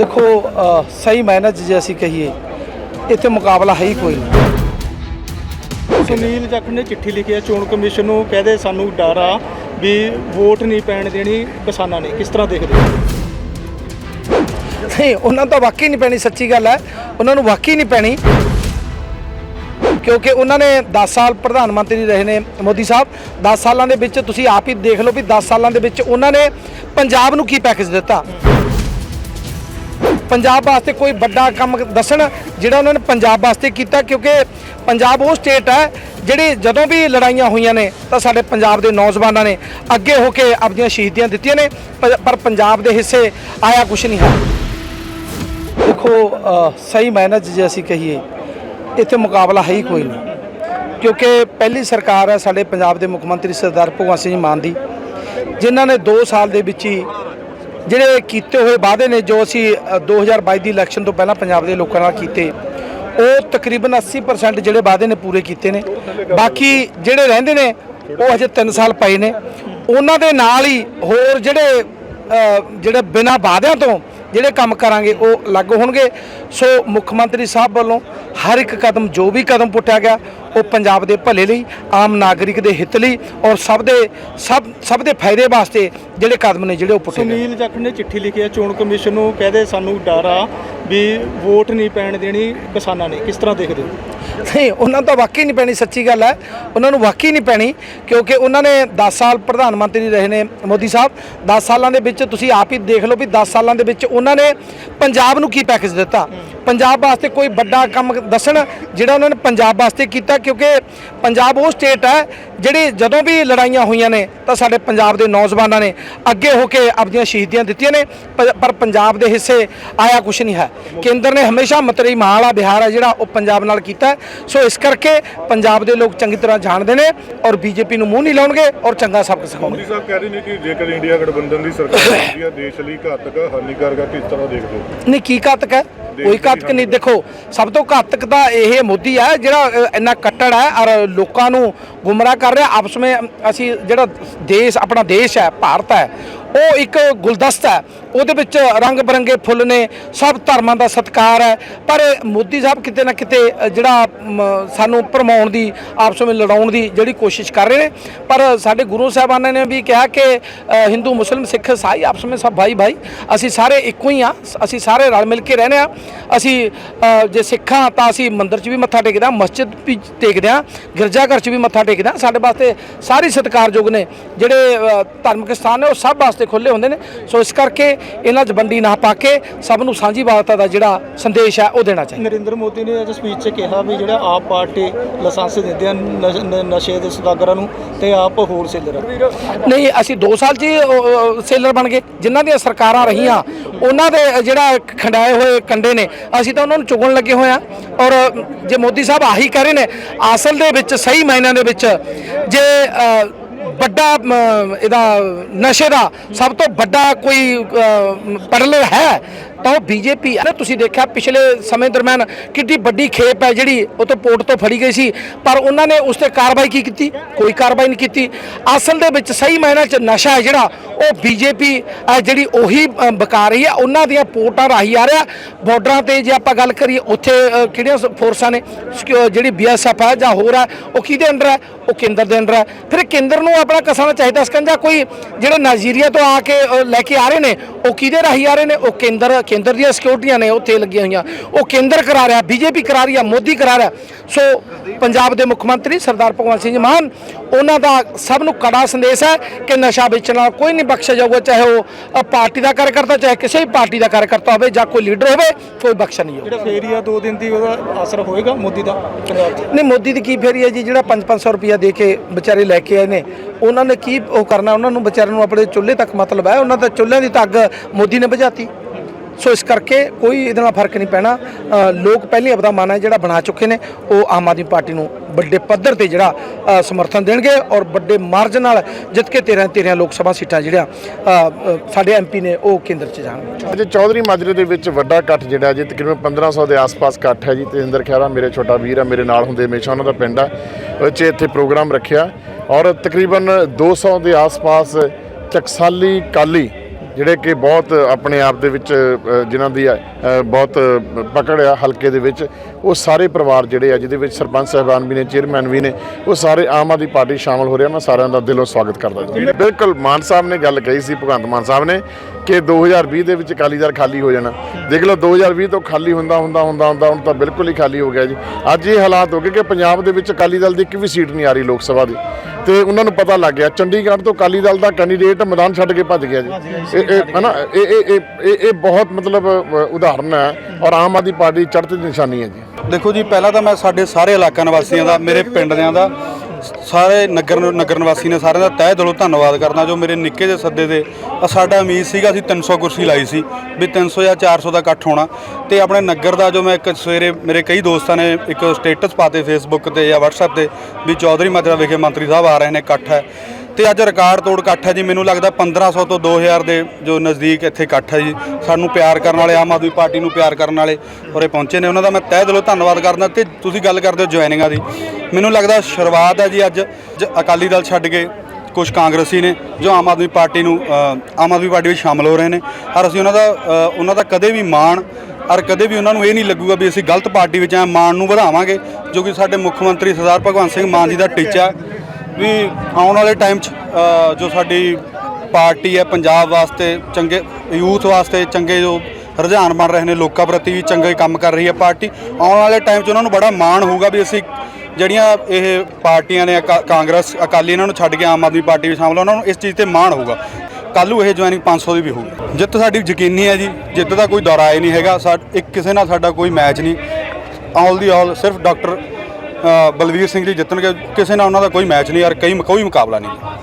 ਦੇਖੋ ਸਹੀ ਮਾਇਨੇ 'ਚ ਜੇ ਅਸੀਂ ਕਹੀਏ ਇੱਥੇ ਮੁਕਾਬਲਾ ਹੈ ਹੀ ਕੋਈ ਨਹੀਂ। ਸੁਨੀਲ ਜੱਟ ਨੇ ਚਿੱਠੀ ਲਿਖੀ ਹੈ ਚੋਣ ਕਮਿਸ਼ਨ ਨੂੰ ਕਹਦੇ ਸਾਨੂੰ ਡਰ ਆ ਵੀ ਵੋਟ ਨਹੀਂ ਪੈਣ ਦੇਣੀ ਕਿਸਾਨਾਂ ਨੇ। ਕਿਸ ਤਰ੍ਹਾਂ ਦੇਖਦੇ ਨਹੀਂ ਉਹਨਾਂ ਤਾਂ ਵਾਕਈ ਨਹੀਂ ਪੈਣੀ ਸੱਚੀ ਗੱਲ ਹੈ। ਉਹਨਾਂ ਨੂੰ ਵਾਕਈ ਨਹੀਂ ਪੈਣੀ ਕਿਉਂਕਿ ਉਹਨਾਂ ਨੇ 10 ਸਾਲ ਪ੍ਰਧਾਨ ਮੰਤਰੀ ਰਹੇ ਨੇ ਮੋਦੀ ਸਾਹਿਬ। 10 ਸਾਲਾਂ ਦੇ ਵਿੱਚ ਤੁਸੀਂ ਆਪ ਹੀ ਦੇਖ ਲਓ ਵੀ 10 ਸਾਲਾਂ ਦੇ ਵਿੱਚ ਉਹਨਾਂ ਨੇ ਪੰਜਾਬ ਨੂੰ ਕੀ ਪੈਕੇਜ ਦਿੱਤਾ। ਪੰਜਾਬ ਵਾਸਤੇ ਕੋਈ ਵੱਡਾ ਕੰਮ ਦੱਸਣ ਜਿਹੜਾ ਉਹਨਾਂ ਨੇ ਪੰਜਾਬ ਵਾਸਤੇ ਕੀਤਾ, ਕਿਉਂਕਿ ਪੰਜਾਬ ਉਹ ਸਟੇਟ ਹੈ ਜਿਹੜੀ ਜਦੋਂ ਵੀ ਲੜਾਈਆਂ ਹੋਈਆਂ ਨੇ ਤਾਂ ਸਾਡੇ ਪੰਜਾਬ ਦੇ ਨੌਜਵਾਨਾਂ ਨੇ ਅੱਗੇ ਹੋ ਕੇ ਆਪਣੀਆਂ ਸ਼ਹੀਦੀਆਂ ਦਿੱਤੀਆਂ ਨੇ ਪਰ ਪਰ ਪੰਜਾਬ ਦੇ ਹਿੱਸੇ ਆਇਆ ਕੁਝ ਨਹੀਂ ਹੈ। ਦੇਖੋ ਸਹੀ ਮਾਇਨੇ 'ਚ ਜੇ ਅਸੀਂ ਕਹੀਏ, ਇੱਥੇ ਮੁਕਾਬਲਾ ਹੈ ਹੀ ਕੋਈ ਨਹੀਂ। ਕਿਉਂਕਿ ਪਹਿਲੀ ਸਰਕਾਰ ਹੈ ਸਾਡੇ ਪੰਜਾਬ ਦੇ ਮੁੱਖ ਮੰਤਰੀ ਸਰਦਾਰ ਭਗਵੰਤ ਸਿੰਘ ਮਾਨ ਦੀ, ਜਿਨ੍ਹਾਂ ਨੇ 2 ਸਾਲ ਦੇ ਵਿੱਚ ਹੀ ਜਿਹੜੇ ਕੀਤੇ ਹੋਏ ਵਾਅਦੇ ਨੇ ਜੋ ਅਸੀਂ ਅ, 2022 ਦੀ ਇਲੈਕਸ਼ਨ ਤੋਂ ਪਹਿਲਾਂ ਪੰਜਾਬ ਦੇ ਲੋਕਾਂ ਨਾਲ ਕੀਤੇ ਉਹ ਤਕਰੀਬਨ 80% ਜਿਹੜੇ ਵਾਅਦੇ ਨੇ ਪੂਰੇ ਕੀਤੇ ਨੇ। ਬਾਕੀ ਜਿਹੜੇ ਰਹਿੰਦੇ ਨੇ ਉਹ ਹਜੇ 3 ਸਾਲ ਪਏ ਨੇ। ਉਹਨਾਂ ਦੇ ਨਾਲ ਹੀ ਹੋਰ ਜਿਹੜੇ ਜਿਹੜੇ ਬਿਨਾਂ ਵਾਅਦਿਆਂ ਤੋਂ ਜਿਹੜੇ ਕੰਮ ਕਰਾਂਗੇ ਉਹ ਅਲੱਗ ਹੋਣਗੇ। ਸੋ ਮੁੱਖ ਮੰਤਰੀ ਸਾਹਿਬ ਵੱਲੋਂ ਹਰ ਇੱਕ ਕਦਮ, ਜੋ ਵੀ ਕਦਮ ਪੁੱਟਿਆ ਗਿਆ, ਉਹ ਪੰਜਾਬ ਦੇ ਭਲੇ ਲਈ, ਆਮ ਨਾਗਰਿਕ ਦੇ ਹਿੱਤ ਲਈ ਔਰ ਸਭ ਦੇ, ਸਭ ਸਭ ਦੇ ਫਾਇਦੇ ਵਾਸਤੇ ਜਿਹੜੇ ਕਦਮ ਨੇ ਜਿਹੜੇ ਉਹ ਪੁੱਟੇ ਗਏ। ਸੁਨੀਲ ਜੱਟ ਨੇ ਚਿੱਠੀ ਲਿਖੀ ਹੈ, ਚੋਣ ਕਮਿਸ਼ਨ ਨੂੰ ਕਹਦੇ ਸਾਨੂੰ ਡਰ ਆ ਵੀ ਵੋਟ ਨਹੀਂ ਪੈਣ ਦੇਣੀ, ਕਿਸਾਨਾਂ ਨੇ ਕਿਸ ਤਰ੍ਹਾਂ ਦੇਖਦੇ ਹੋ? ਨਹੀਂ, ਉਹਨਾਂ ਨੂੰ ਤਾਂ ਵਾਕਈ ਨਹੀਂ ਪੈਣੀ, ਸੱਚੀ ਗੱਲ ਹੈ। ਉਹਨਾਂ ਨੂੰ ਵਾਕਈ ਨਹੀਂ ਪੈਣੀ, ਕਿਉਂਕਿ ਉਹਨਾਂ ਨੇ 10 ਸਾਲ ਪ੍ਰਧਾਨ ਮੰਤਰੀ ਰਹੇ ਨੇ ਮੋਦੀ ਸਾਹਿਬ। 10 ਸਾਲਾਂ ਦੇ ਵਿੱਚ ਤੁਸੀਂ ਆਪ ਹੀ ਦੇਖ ਲਓ ਵੀ 10 ਸਾਲਾਂ ਦੇ ਵਿੱਚ ਉਹਨਾਂ ਨੇ ਪੰਜਾਬ ਨੂੰ ਕੀ ਪੈਕੇਜ ਦਿੱਤਾ? ਪੰਜਾਬ ਵਾਸਤੇ ਕੋਈ ਵੱਡਾ ਕੰਮ ਦੱਸਣ ਜਿਹੜਾ ਉਹਨਾਂ ਨੇ ਪੰਜਾਬ ਵਾਸਤੇ ਕੀਤਾ, ਕਿਉਂਕਿ ਪੰਜਾਬ ਉਹ ਸਟੇਟ ਹੈ ਜਿਹੜੀ ਜਦੋਂ ਵੀ ਲੜਾਈਆਂ ਹੋਈਆਂ ਨੇ ਤਾਂ ਸਾਡੇ ਪੰਜਾਬ ਦੇ ਨੌਜਵਾਨਾਂ ਨੇ ਅੱਗੇ ਹੋ ਕੇ ਆਪਣੀਆਂ ਸ਼ਹੀਦੀਆਂ ਦਿੱਤੀਆਂ ਨੇ ਪਰ- ਪੰਜਾਬ ਦੇ ਹਿੱਸੇ ਆਇਆ ਕੁਝ ਨਹੀਂ ਹੈ। ਕੇਂਦਰ ਨੇ ਹਮੇਸ਼ਾ ਮਤਰੀ ਮਾਲ ਆ ਬਿਹਾਰ ਹੈ ਜਿਹੜਾ ਉਹ ਪੰਜਾਬ ਨਾਲ ਕੀਤਾ। ਸੋ ਇਸ ਕਰਕੇ ਪੰਜਾਬ ਦੇ ਲੋਕ ਚੰਗੀ ਤਰ੍ਹਾਂ ਜਾਣਦੇ ਨੇ ਔਰ ਬੀਜੇਪੀ ਨੂੰ ਮੂੰਹ ਨਹੀਂ ਲਾਉਣਗੇ ਔਰ ਚੰਗਾ ਸਬਕ ਸਿਖਾਉਣਗੇ। ਸਾਹਿਬ ਕਹਿ ਰਹੇ ਨੇ ਕਿ ਜੇਕਰ ਇੰਡੀਆ ਗਠਬੰਧਨ ਦੀ ਸਰਕਾਰ ਹੁੰਦੀ ਹੈ ਦੇਸ਼ ਲਈ ਘਾਤਕ ਹਾਨੀਕਾਰਕ ਕਿਸ ਤਰ੍ਹਾਂ ਦੇਖਦੇ ਹੋ? ਨਹੀਂ ਕੀ ਘਾਤਕ ਹੈ? ਕੋਈ ਘਾਤਕ ਨਹੀਂ। ਦੇਖੋ ਸਭ ਤੋਂ ਘਾਤਕ ਤਾਂ ਇਹ ਮੋਦੀ ਹੈ ਜਿਹੜਾ ਇੰਨਾ ਕੱਟੜ ਹੈ ਔਰ ਲੋਕਾਂ ਨੂੰ ਗੁੰਮਰਾਹ ਕਰ ਰਿਹਾ। ਆਪਸ ਵਿੱਚ ਅਸੀਂ ਜਿਹੜਾ ਦੇਸ਼ ਆਪਣਾ ਦੇਸ਼ ਹੈ ਭਾਰਤ ਹੈ ਉਹ ਇੱਕ ਗੁਲਦਸਤਾ ਹੈ। ਉਹਦੇ ਵਿੱਚ ਰੰਗ ਬਰੰਗੇ ਫੁੱਲ ਨੇ ਸਭ ਧਰਮਾਂ ਦਾ ਸਤਿਕਾਰ ਹੈ। ਪਰ ਮੋਦੀ ਸਾਹਿਬ ਕਿਤੇ ਨਾ ਕਿਤੇ ਜਿਹੜਾ ਸਾਨੂੰ ਭਰਮਾਉਣ ਦੀ ਆਪਸ ਵਿੱਚ ਲੜਾਉਣ ਦੀ ਜਿਹੜੀ ਕੋਸ਼ਿਸ਼ ਕਰ ਰਹੇ ਨੇ। ਪਰ ਸਾਡੇ ਗੁਰੂ ਸਾਹਿਬਾਨਾਂ ਨੇ ਵੀ ਕਿਹਾ ਕਿ ਹਿੰਦੂ ਮੁਸਲਿਮ ਸਿੱਖ ਈਸਾਈ ਆਪਸ ਵਿੱਚ ਸਭ ਭਾਈ ਭਾਈ ਅਸੀਂ ਸਾਰੇ ਇੱਕੋ ਹੀ ਆ ਅਸੀਂ ਸਾਰੇ ਰਲ ਮਿਲ ਕੇ ਰਹਿੰਦੇ ਆ ਅਸੀਂ ਅ, ਜੇ ਸਿੱਖਾਂ ਤਾਂ ਅਸੀਂ ਮੰਦਿਰ 'ਚ ਵੀ ਮੱਥਾ ਟੇਕਦੇ ਆ ਮਸਜਿਦ ਵੀ ਟੇਕਦੇ ਆ ਗਿਰਜਾ ਘਰ 'ਚ ਵੀ ਮੱਥਾ ਟੇਕਦੇ ਆ ਸਾਡੇ ਵਾਸਤੇ ਸਾਰੇ ਸਤਿਕਾਰਯੋਗ ਨੇ। ਜਿਹੜੇ ਧਾਰਮਿਕ ਸਥਾਨ ਨੇ ਉਹ ਸਭ ਵਾਸਤੇ ਖੁੱਲੇ ਹੁੰਦੇ ਨੇ। ਸੋ ਇਸ ਕਰਕੇ ਇਹਨਾਂ 'ਚ ਵੰਡੀ ਨਾ ਪਾ ਕੇ ਸਭ ਨੂੰ ਸਾਂਝੀਵਾਲਤਾ ਦਾ ਜਿਹੜਾ ਸੰਦੇਸ਼ ਹੈ ਉਹ ਦੇਣਾ ਚਾਹੀਦਾ। ਨਰਿੰਦਰ ਮੋਦੀ ਨੇ ਅੱਜ ਸਪੀਚ 'ਚ ਕਿਹਾ ਵੀ ਜਿਹੜਾ ਆਪ ਪਾਰਟੀ ਲਾਇਸੈਂਸ ਦਿੰਦੇ ਆ ਨਸ਼- ਦੇ ਸੌਦਾਗਰਾਂ ਨੂੰ ਤੇ ਆਪ ਹੋਲਸੇਲਰ ਆ। ਨਹੀਂ ਅਸੀਂ 2 ਸਾਲ 'ਚ ਸੇਲਰ ਬਣ ਗਏ। ਜਿਨ੍ਹਾਂ ਦੀਆਂ ਸਰਕਾਰਾਂ ਰਹੀਆਂ ਉਹਨਾਂ ਦੇ ਜਿਹੜਾ ਖੰਡਾਏ ਹੋਏ ਕੰਡੇ ਨੇ ਅਸੀਂ ਤਾਂ ਉਹਨਾਂ ਨੂੰ ਚੁਗਣ ਲੱਗੇ ਹੋਏ ਆ ਔਰ ਜੇ ਮੋਦੀ ਸਾਹਿਬ ਆਹੀ ਕਹਿ ਰਹੇ ਨੇ ਅਸਲ ਦੇ ਵਿੱਚ ਸਹੀ ਮਾਇਨਿਆਂ ਦੇ ਵਿੱਚ ਜੇ ਵੱਡਾ ਇਹਦਾ ਨਸ਼ੇ ਦਾ ਸਭ ਤੋਂ ਵੱਡਾ ਕੋਈ ਪਰਲ ਹੈ। ਤਾਂ ਉਹ ਬੀਜੇਪੀ ਹੈ ਨਾ ਤੁਸੀਂ ਦੇਖਿਆ ਪਿਛਲੇ ਸਮੇਂ ਦਰਮਿਆਨ ਕਿੰਨੀ ਵੱਡੀ ਖੇਪ ਹੈ ਜਿਹੜੀ ਉਹ ਤੋਂ ਪੋਰਟ ਤੋਂ ਫੜੀ ਗਈ ਸੀ। ਪਰ ਉਹਨਾਂ ਨੇ ਉਸ ਤੇ ਕਾਰਵਾਈ ਕੀ ਕੀਤੀ? ਕੋਈ ਕਾਰਵਾਈ ਨਹੀਂ ਕੀਤੀ। ਅਸਲ ਦੇ ਵਿੱਚ ਸਹੀ ਮਾਇਨਾ ਚ ਨਸ਼ਾ ਹੈ ਜਿਹੜਾ, ਉਹ ਬੀਜੇਪੀ ਜਿਹੜੀ ਉਹੀ ਬਕਾ ਰਹੀ ਹੈ। ਉਹਨਾਂ ਦੀਆਂ ਪੋਰਟਾਂ ਰਾਹੀਂ ਆ ਰਿਹਾ। ਬਾਰਡਰਾਂ ਤੇ ਜੇ ਆਪਾਂ ਗੱਲ ਕਰੀਏ, ਉੱਥੇ ਕਿਹੜੀਆਂ ਸ- ਫੋਰਸਾਂ ਨੇ? ਸਿਕਿਉ- ਜਿਹੜੀ ਬੀਐਸਐਫ ਹੈ ਜਾਂ ਹੋਰ ਹੈ, ਉਹ ਕਿਹਦੇ ਅੰਡਰ ਹੈ? ਉਹ ਕੇਂਦਰ ਦੇ ਅੰਡਰ ਹੈ। ਫਿਰ ਕੇਂਦਰ ਨੂੰ ਆਪਣਾ ਕਸਣਾ ਚਾਹੀਦਾ। ਸਕੰਜਾ ਕੋਈ ਜਿਹੜੇ ਨਾਈਜੀਰੀਆ ਤੋਂ ਆ ਕੇ ਲੈ ਕੇ ਆ ਰਹੇ ਨੇ, ਉਹ ਕਿਹਦੇ ਰਾਹੀਂ ਆ ਰਹੇ ਨੇ? ਉਹ ਕੇਂਦਰ ਕੇਂਦਰ ਦੀਆਂ ਸਿਕਿਉਰਟੀਆਂ ਨੇ ਉੱਥੇ ਲੱਗੀਆਂ ਹੋਈਆਂ। ਉਹ ਕੇਂਦਰ ਕਰਾ ਰਿਹਾ ਬੀਜੇਪੀ ਕਰਾ ਰਹੀ ਹੈ ਮੋਦੀ ਕਰਾ ਰਿਹਾ। ਸੋ ਪੰਜਾਬ ਦੇ ਮੁੱਖ ਮੰਤਰੀ ਸਰਦਾਰ ਭਗਵੰਤ ਸਿੰਘ ਮਾਨ ਉਹਨਾਂ ਦਾ ਸਭ ਨੂੰ ਕੜਾ ਸੰਦੇਸ਼ ਹੈ ਕਿ ਨਸ਼ਾ ਵੇਚਣ ਨਾਲ ਕੋਈ ਨਹੀਂ ਬਖਸ਼ਿਆ ਜਾਊਗਾ ਚਾਹੇ ਉਹ ਪਾਰਟੀ ਦਾ ਕਾਰਜਕਰਤਾ ਚਾਹੇ ਕਿਸੇ ਵੀ ਪਾਰਟੀ ਦਾ ਕਾਰਜਕਰਤਾ ਹੋਵੇ ਜਾਂ ਕੋਈ ਲੀਡਰ ਹੋਵੇ ਕੋਈ ਬਖਸ਼ਾ ਨਹੀਂ ਹੋਊਗਾ ਜਿਹੜਾ ਫੇਰੀਆ ਦੋ ਦਿਨ ਦੀ ਉਹਦਾ ਅਸਰ ਹੋਏਗਾ ਮੋਦੀ ਦਾ? ਨਹੀਂ ਮੋਦੀ ਦੀ ਕੀ ਫੇਰੀ ਹੈ ਜੀ ਜਿਹੜਾ 5-500 ਰੁਪਇਆ ਦੇ ਕੇ ਵਿਚਾਰੇ ਲੈ ਕੇ ਆਏ ਨੇ ਉਹਨਾਂ ਨੇ ਕੀ ਉਹ ਕਰਨਾ ਉਹਨਾਂ ਨੂੰ ਵਿਚਾਰਿਆਂ ਨੂੰ ਆਪਣੇ ਚੁੱਲ੍ਹੇ ਤੱਕ ਮਤਲਬ ਹੈ ਉਹਨਾਂ ਦਾ ਚੁੱਲ੍ਹਿਆਂ ਦੀ ਅੱਗ ਮੋਦੀ ਨੇ ਬੁਝਾਤੀ ਸੋ ਇਸ ਕਰਕੇ ਕੋਈ ਇਹਦੇ ਨਾਲ ਫ਼ਰਕ ਨਹੀਂ ਪੈਣਾ। ਲੋਕ ਪਹਿਲੇ ਆਪਦਾ ਮਨ ਹੈ ਜਿਹੜਾ ਬਣਾ ਚੁੱਕੇ ਨੇ ਉਹ ਆਮ ਆਦਮੀ ਪਾਰਟੀ ਨੂੰ ਵੱਡੇ ਪੱਧਰ ਤੇ ਜਿਹੜਾ ਸਮਰਥਨ ਦੇਣਗੇ ਔਰ ਵੱਡੇ ਮਾਰਜਨ ਨਾਲ ਜਿੱਤ ਕੇ 13 13 ਲੋਕ ਸਭਾ ਸੀਟਾਂ ਜਿਹੜੀਆਂ ਅ, ਅ, ਸਾਡੇ ਐਮਪੀ ਨੇ ਉਹ ਕੇਂਦਰ 'ਚ ਜਾਣਗੇ। ਅੱਜ ਚੌਧਰੀ ਮਾਜਰੇ ਦੇ ਵਿੱਚ ਵੱਡਾ ਇਕੱਠ ਜਿਹੜਾ ਜੀ ਤਕਰੀਬਨ 1500 ਦੇ ਆਸ-ਪਾਸ ਇਕੱਠ ਹੈ ਜੀ। ਤੇਂਦਰ ਖਹਿਰਾ ਮੇਰੇ ਛੋਟਾ ਵੀਰ ਆ ਮੇਰੇ ਨਾਲ ਹੁੰਦੇ ਹਮੇਸ਼ਾ ਉਹਨਾਂ ਦਾ ਪਿੰਡ ਆ ਉਹ 'ਚ ਇੱਥੇ ਪ੍ਰੋਗਰਾਮ ਰੱਖਿਆ। ਔਰ ਤਕਰੀਬਨ 200 ਦੇ ਆਸ-ਪਾਸ ਟਕਸਾਲੀ ਕਾਲੀ ਜਿਹੜੇ ਕਿ ਬਹੁਤ ਆਪਣੇ ਆਪ ਦੇ ਵਿੱਚ ਜਿਨ੍ਹਾਂ ਦੀ ਬਹੁਤ ਪਕੜ ਆ ਹਲਕੇ ਦੇ ਵਿੱਚ ਉਹ ਸਾਰੇ ਪਰਿਵਾਰ ਜਿਹੜੇ ਆ ਜਿਹਦੇ ਵਿੱਚ ਸਰਪੰਚ ਸਾਹਿਬਾਨ ਵੀ ਨੇ ਚੇਅਰਮੈਨ ਵੀ ਨੇ ਉਹ ਸਾਰੇ ਆਮ ਆਦਮੀ ਪਾਰਟੀ ਸ਼ਾਮਲ ਹੋ ਰਿਹਾ ਮੈਂ ਸਾਰਿਆਂ ਦਾ ਦਿਲੋਂ ਸਵਾਗਤ ਕਰਦਾ ਜੀ। ਬਿਲਕੁਲ ਮਾਨ ਸਾਹਿਬ ਨੇ ਗੱਲ ਕਹੀ ਸੀ ਭਗਵੰਤ ਮਾਨ ਸਾਹਿਬ ਨੇ ਕਿ 2020 ਦੇ ਵਿੱਚ ਅਕਾਲੀ ਦਲ ਖਾਲੀ ਹੋ ਜਾਣਾ। ਦੇਖ ਲਓ 2020 ਤੋਂ ਖਾਲੀ ਹੁੰਦਾ ਹੁੰਦਾ ਹੁੰਦਾ ਹੁੰਦਾ ਹੁਣ ਤਾਂ ਬਿਲਕੁਲ ਹੀ ਖਾਲੀ ਹੋ ਗਿਆ ਜੀ। ਅੱਜ ਇਹ ਹਾਲਾਤ ਹੋ ਗਏ ਕਿ ਪੰਜਾਬ ਦੇ ਵਿੱਚ ਅਕਾਲੀ ਦਲ ਦੀ ਇੱਕ ਵੀ ਸੀਟ ਨਹੀਂ ਆ ਰਹੀ ਲੋਕ ਸਭਾ ਦੀ। ਤੇ ਉਹਨਾਂ ਨੂੰ ਪਤਾ ਲੱਗ ਗਿਆ। ਚੰਡੀਗੜ੍ਹ ਤੋਂ ਅਕਾਲੀ ਦਲ ਦਾ ਕੈਂਡੀਡੇਟ ਮੈਦਾਨ ਛੱਡ ਕੇ ਭੱਜ ਗਿਆ ਜੀ। ਇਹ ਹਨਾ ਇਹ ਇਹ ਇਹ- ਇਹ ਬਹੁਤ ਮਤਲਬ ਉਦਾਹਰਨ ਹੈ ਔਰ ਆਮ ਆਦਮੀ ਪਾਰਟੀ ਚੜ੍ਹਦੀ ਨਿਸ਼ਾਨੀ ਹੈ ਜੀ। ਦੇਖੋ ਜੀ ਪਹਿਲਾਂ ਤਾਂ ਮੈਂ ਸਾਡੇ ਸਾਰੇ ਇਲਾਕਾ ਨਿਵਾਸੀਆਂ ਦਾ ਮੇਰੇ ਪਿੰਡ ਦਿਆਂ ਦਾ ਸਾਰੇ ਨਗਰ ਨਗਰ ਨਿਵਾਸੀ ਨੇ ਸਾਰਿਆਂ ਦਾ ਤਹਿ ਦਿਲੋਂ ਧੰਨਵਾਦ ਕਰਨਾ, ਜੋ ਮੇਰੇ ਨਿੱਕੇ ਜਿਹੇ ਸੱਦੇ ਦੇ ਸਾਡਾ ਉਮੀਦ ਸੀਗਾ ਅਸੀਂ 300 ਕੁਰਸੀ ਲਾਈ ਸੀ, ਵੀ 300 ਜਾਂ 400 ਦਾ ਇਕੱਠ ਹੋਣਾ। ਤੇ ਆਪਣੇ ਨਗਰ ਦਾ ਜੋ ਮੈਂ ਇੱਕ ਸਵੇਰੇ ਮੇਰੇ ਕਈ ਦੋਸਤਾਂ ਨੇ ਇੱਕ ਸਟੇਟਸ ਪਾਤੇ ਫੇਸਬੁੱਕ ਤੇ ਜਾਂ WhatsApp ਤੇ, ਵੀ ਚੌਧਰੀ ਮਾਜਰਾ ਵਿਖੇ ਮੰਤਰੀ ਸਾਹਿਬ ਆ ਰਹੇ ਨੇ ਇਕੱਠ ਹੈ। ਤੇ ਅੱਜ ਰਿਕਾਰਡ ਤੋੜ ਇਕੱਠ ਹੈ ਜੀ। ਮੈਨੂੰ ਲੱਗਦਾ 1500 ਤੋਂ 2000 ਦੇ ਜੋ ਨਜ਼ਦੀਕ ਇੱਥੇ ਇਕੱਠ ਹੈ ਜੀ। ਸਾਨੂੰ ਪਿਆਰ ਕਰਨ ਵਾਲੇ, ਆਮ ਆਦਮੀ ਪਾਰਟੀ ਨੂੰ ਪਿਆਰ ਕਰਨ ਵਾਲੇ ਉਰੇ ਪਹੁੰਚੇ ਨੇ। ਉਹਨਾਂ ਦਾ ਮੈਂ ਤਹਿ ਦਿਲੋਂ ਧੰਨਵਾਦ ਕਰਦਾ ਤੇ ਤੁਸੀਂ ਗੱਲ ਕਰਦੇ ਹੋ ਜੁਆਇਨਿੰਗਾਂ ਦੀ। ਮੈਨੂੰ ਲੱਗਦਾ ਸ਼ੁਰੂਆਤ ਹੈ ਜੀ ਅੱਜ। ਜ- ਅਕਾਲੀ ਦਲ ਛੱਡ ਕੇ ਕੁਝ ਕਾਂਗਰਸੀ ਨੇ, ਜੋ ਆਮ ਆਦਮੀ ਪਾਰਟੀ ਨੂੰ ਆਮ ਆਦਮੀ ਪਾਰਟੀ ਵਿੱਚ ਸ਼ਾਮਲ ਹੋ ਰਹੇ ਨੇ। ਔਰ ਅਸੀਂ ਉਹਨਾਂ ਦਾ ਉਹਨਾਂ ਦਾ ਕਦੇ ਵੀ ਮਾਣ ਔਰ ਕਦੇ ਵੀ ਉਹਨਾਂ ਨੂੰ ਇਹ ਨਹੀਂ ਲੱਗੂਗਾ ਵੀ ਅਸੀਂ ਗਲਤ ਪਾਰਟੀ ਵਿੱਚ ਆ ਮਾਣ ਨੂੰ ਵਧਾਵਾਂਗੇ, ਜੋ ਕਿ ਸਾਡੇ ਮੁੱਖ ਮੰਤਰੀ ਸਰਦਾਰ ਭਗਵੰਤ ਸਿੰਘ ਮਾਨ ਜੀ ਦਾ ਟੀਚਾ ਵੀ ਆਉਣ ਵਾਲੇ ਟਾਈਮ 'ਚ ਜੋ ਸਾਡੀ ਪਾਰਟੀ ਹੈ ਪੰਜਾਬ ਵਾਸਤੇ ਚੰਗੇ, ਯੂਥ ਵਾਸਤੇ ਚੰਗੇ ਜੋ ਰੁਝਾਨ ਬਣ ਰਹੇ ਨੇ, ਲੋਕਾਂ ਪ੍ਰਤੀ ਵੀ ਚੰਗੇ ਕੰਮ ਕਰ ਰਹੀ ਹੈ ਪਾਰਟੀ, ਆਉਣ ਵਾਲੇ ਟਾਈਮ 'ਚ ਉਹਨਾਂ ਨੂੰ ਬੜਾ ਮਾਣ ਹੋਊਗਾ ਵੀ ਅਸੀਂ ਜਿਹੜੀਆਂ ਇਹ ਪਾਰਟੀਆਂ ਨੇ ਅਕਾ- ਕਾਂਗਰਸ, ਅਕਾਲੀ ਇਹਨਾਂ ਨੂੰ ਛੱਡ ਕੇ ਆਮ ਆਦਮੀ ਪਾਰਟੀ ਵਿੱਚ ਸ਼ਾਮਲ ਉਹਨਾਂ ਨੂੰ ਇਸ ਚੀਜ਼ ਤੇ ਮਾਣ ਹੋਊਗਾ। ਕੱਲ੍ਹ ਨੂੰ ਇਹ ਜੁਆਇਨਿੰਗ 500 ਦੀ ਵੀ ਹੋਊਗੀ। ਜਿੱਤ ਸਾਡੀ ਯਕੀਨੀ ਹੈ ਜੀ, ਜਿੱਤ ਦਾ ਕੋਈ ਦੌਰਾ ਹੀ ਨਹੀਂ ਹੈਗਾ, ਸਾ, ਇੱਕ ਕਿਸੇ ਨਾਲ ਸਾਡਾ ਕੋਈ ਮੈਚ ਨਹੀਂ। ਆਲ ਦੀ ਆਲ ਸਿਰਫ ਡਾਕਟਰ ਬਲਵੀਰ ਸਿੰਘ ਜੀ ਜਿੱਤਣਗੇ, ਕਿਸੇ ਨਾਲ ਉਹਨਾਂ ਦਾ ਕੋਈ ਮੈਚ ਨਹੀਂ ਯਾਰ, ਕਈ ਕੋਈ ਮੁਕਾਬਲਾ ਨਹੀਂ।